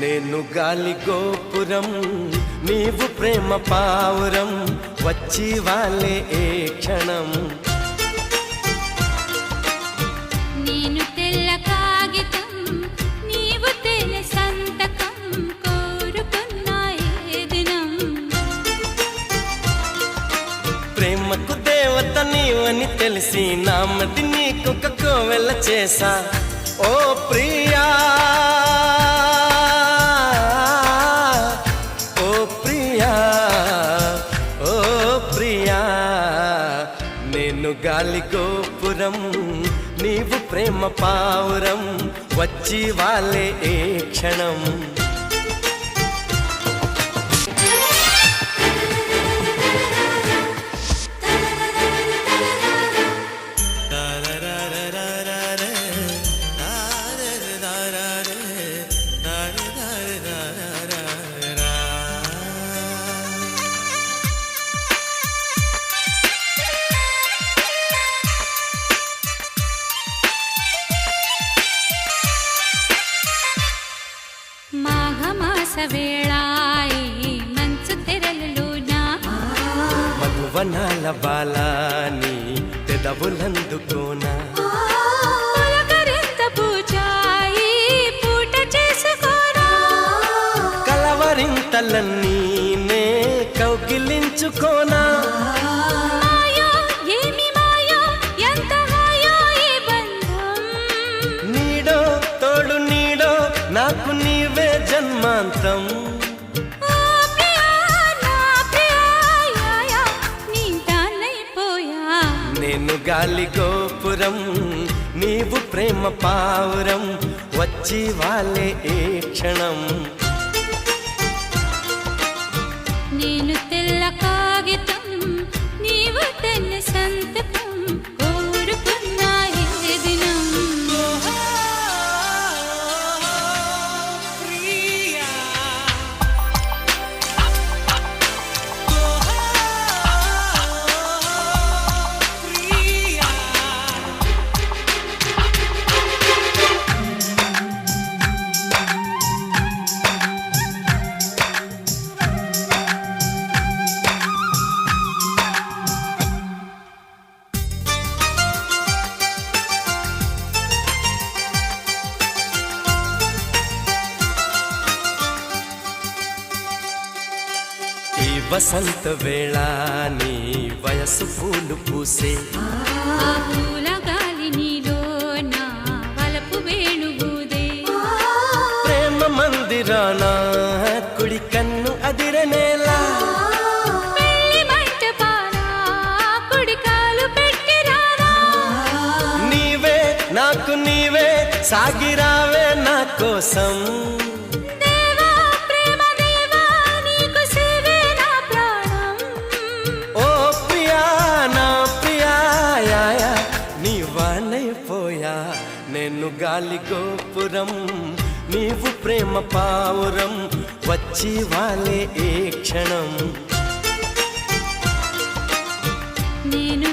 నేను గాలి గోపురం నీవు ప్రేమ పావురం వచ్చి వాళ్ళే ఏ క్షణం? నేను తెల్ల కాగితం నీవు తెల్ల సంతకం కోరుకున్న ఏ దినం. ప్రేమకు దేవత నీవని తెలిసి నామది నీకొక కోవెల చేసా ఓ ప్రియా! గాలి గోపురం నీవు ప్రేమ పావురం వచ్చి వాళ్ళే ఏ క్షణం? వేళాయి మంచు తెరలునా మధువనాల బాలాని చేసుకోరా కలవరింతలన్నీ నే కౌగిలించుకోనా? జన్మాంతం. నేను గాలి గోపురం నీవు ప్రేమ పావురం వచ్చి వాళ్ళే ఏ క్షణం. నేను వసంత వేళ నీ వయసు పూలు పూసే. పూల గాలి నీలో నా వలపు వేణుగూదే. ప్రేమ మందిరాన కుడి కన్ను అదిరనేలా నీవే నాకు నీవే సాగిరావే నా కోసం. వెళ్ళిపోయా. నేను గాలి గోపురం నీవు ప్రేమ పావురం వచ్చి వాలే ఏ క్షణం. నేను